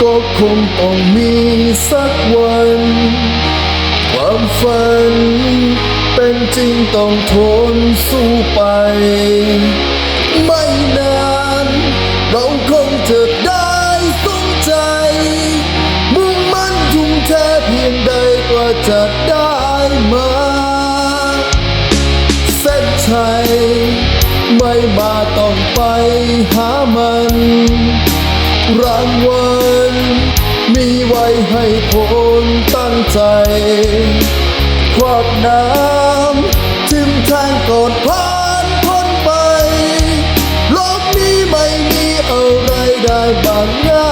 ก็คงต้องมีสักวัน ความฝัน เป็นจริงต้องทนสู้ไป ไม่นาน เราคงจะได้สมใจ มุ่งมั่นทุ่มเทเพียงใดกว่าจะได้มาเส้นชัยไม่มาต้องไปหามัน รางวัล มีไว้ให้คนตั้งใจควักน้ำทิมแทงกอดผ่านพ้นไป โลกนี้ไม่มีอะไรได้บางง่าย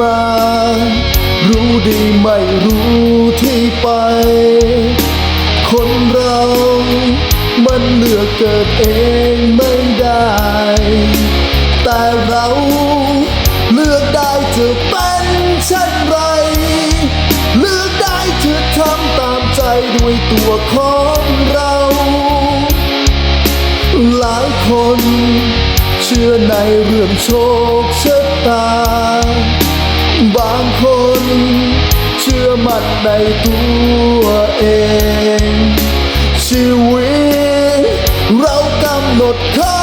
มา รู้ดีไม่รู้ที่ไป คนเรา มันเลือกเกิดเองไม่ได้ แต่เราเลือกได้จะเป็นเช่นไร เลือกได้จะทำตามใจด้วยตัวของเรา หลายคน เชื่อในเรื่องโชคชะตา บางคน เชื่อมั่นในตัวเอง ชีวิต เรากำหนดค่า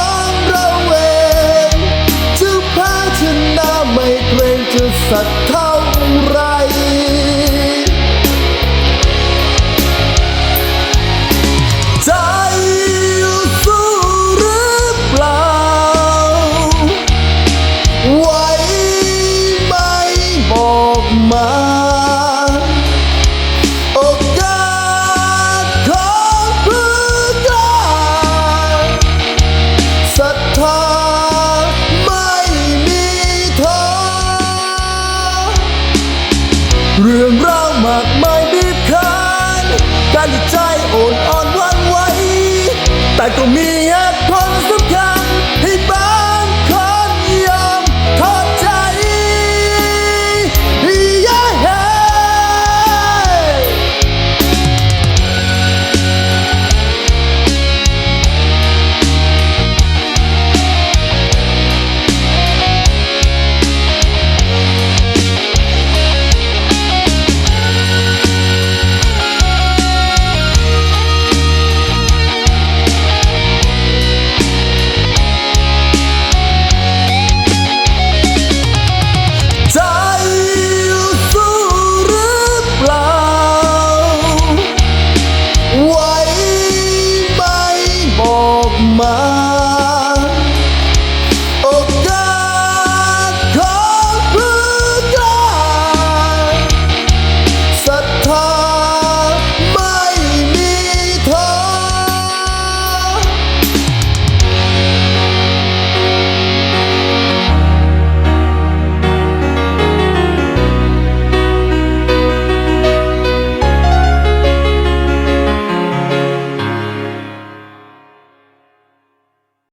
เรื่องราวมากมายบีบคั้นการใจโอนอ่อนวันไหวแต่ก็มี Whoa!